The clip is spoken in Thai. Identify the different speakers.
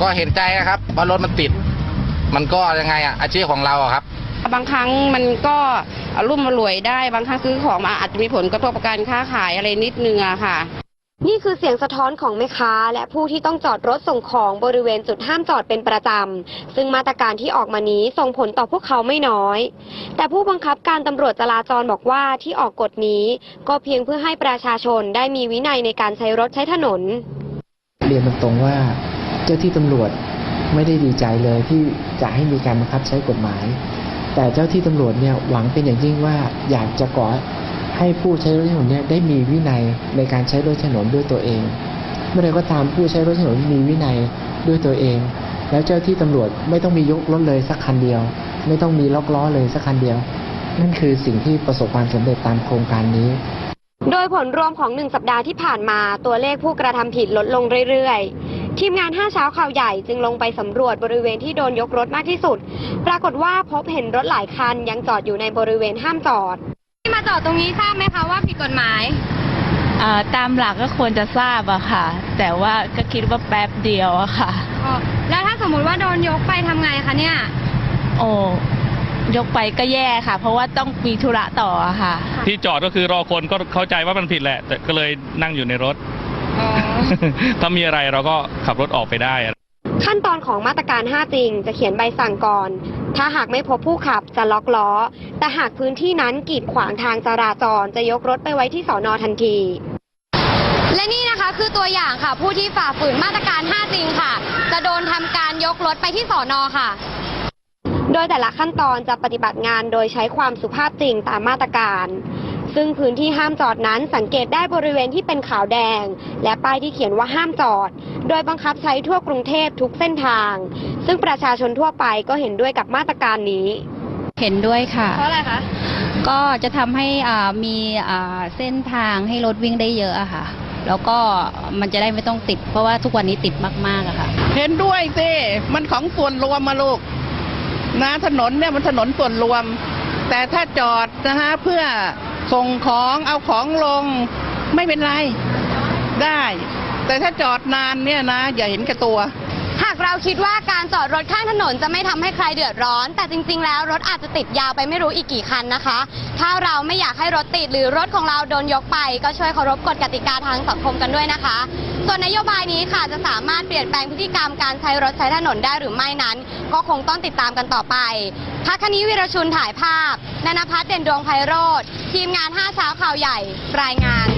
Speaker 1: ก็เห็นใจนะครับว่ารถมันติด มันก็ยังไงอะอาชีพของเราอะครับ
Speaker 2: บางครั้งมันก็อรุ่มมารวยได้บางครั้งซื้อของมาอาจจะมีผลกระทบกับการค้าขายอะไรนิดนึงอะค่ะ
Speaker 3: นี่คือเสียงสะท้อนของแม่ค้า และผู้ที่ต้องจอดรถส่งของบริเวณจุดห้ามจอดเป็นประจำ ซึ่งมาตรการที่ออกมานี้ส่งผลต่อพวกเขาไม่น้อย แต่ผู้บังคับการตำรวจจราจรบอกว่าที่ออกกฎนี้ ก็เพียงเพื่อให้ประชาชนได้มีวินัยในการใช้รถใช้ถนน
Speaker 4: เรียนตรงๆว่า เจ้าที่ตำรวจไม่ได้ดีใจเลยที่จะให้มีการบังคับใช้กฎหมาย แต่เจ้าที่ตำรวจเนี่ยหวังเป็นอย่างยิ่งว่าอยากจะก่อให้ผู้ใช้รถถนนเนี่ยได้มีวินัยในการใช้รถถนนด้วยตัวเอง เมื่อใดก็ตามผู้ใช้รถถนนมีวินัยด้วยตัวเอง แล้วเจ้าที่ตำรวจไม่ต้องมียกรถเลยสักคันเดียว ไม่ต้องมีล็อกล้อเลยสักคันเดียว นั่นคือสิ่งที่ประสบความสำเร็จตามโครงการนี้
Speaker 3: โดยผลรวมของหนึ่งสัปดาห์ที่ผ่านมาตัวเลขผู้กระทำผิดลดลงเรื่อยๆ ทีมงาน5เช้าข่าวใหญ่จึงลงไปสำรวจบริเวณที่โดนยกรถมากที่สุด ปรากฏว่าพบเห็นรถหลายคันยังจอดอยู่ในบริเวณห้ามจอด ที่มาจอดตรงนี้ทราบไหมคะว่าผิดกฎหมาย
Speaker 5: เอ่อตามหลักก็ควรจะทราบอะค่ะ แต่ว่าก็คิดว่าแป๊บเดียวอะค่ะ
Speaker 3: แล้วถ้าสมมุติว่าโดนยกไปทำไงคะเนี่ย
Speaker 5: โอ้ยกไปก็แย่ค่ะ เพราะว่าต้องมีธุระต่ออะค่ะ
Speaker 6: ที่จอดก็คือรอคนก็เข้าใจว่ามันผิดแหละ แต่ก็เลยนั่งอยู่ในรถ ถ้ามีอะไรเราก็ขับรถออกไปได้อะ
Speaker 3: ขั้นตอนของมาตรการ 5 จริง จะเขียนใบสั่งก่อน ถ้าหากไม่พบผู้ขับจะล็อกล้อ แต่หากพื้นที่นั้นกีดขวางทางจราจร จะยกรถไปไว้ที่สอนอทันที และนี่นะคะคือตัวอย่างค่ะ ผู้ที่ฝ่าฝืนมาตรการ 5 จริงค่ะ จะโดนทำการยกรถไปที่สอนอค่ะ โดยแต่ละขั้นตอนจะปฏิบัติงานโดยใช้ความสุภาพจริงตามมาตรการ ซึ่งพื้นที่ห้ามจอดนั้นสังเกตได้บริเวณที่เป็นขาวแดง และป้ายที่เขียนว่าห้ามจอด โดยบังคับใช้ทั่วกรุงเทพทุกเส้นทาง ซึ่งประชาชนทั่วไปก็เห็นด้วยกับมาตรการนี้
Speaker 7: เห็นด้วยค่ะ
Speaker 3: เพราะอะไรคะ
Speaker 7: ก็จะทำให้อ่ามีอ่าเส้นทางให้รถวิ่งได้เยอะอะค่ะ แล้วก็มันจะได้ไม่ต้องติด เพราะว่าทุกวันนี้ติดมากๆอะค่ะ
Speaker 8: เห็นด้วยสิมันของส่วนรวมมาลูกนะถนนเนี่ยมันถนนส่วนรวม แต่ถ้าจอดนะฮะเพื่อ ส่งของเอาของลงไม่เป็นไรได้ แต่ถ้าจอดนานเนี่ยนะ อย่าเห็นแก่ตัว
Speaker 3: หากเราคิดว่าการจอดรถข้างถนนจะไม่ทำให้ใครเดือดร้อน แต่จริง ๆ แล้วรถอาจจะติดยาวไปไม่รู้อีกกี่คันนะคะ ถ้าเราไม่อยากให้รถติดหรือรถของเราโดนยกไป ก็ช่วยเคารพกฎกติกาทางสังคมกันด้วยนะคะ ส่วนนโยบายนี้ค่ะจะสามารถเปลี่ยนแปลงพฤติกรรมการใช้รถใช้ถนนได้หรือไม่นั้น ก็คงต้องติดตามกันต่อไป พักคณิวิรชุนถ่ายภาพนันพัฒน์เด่นดวงไพโรธทีมงาน5เช้าข่าวใหญ่รายงาน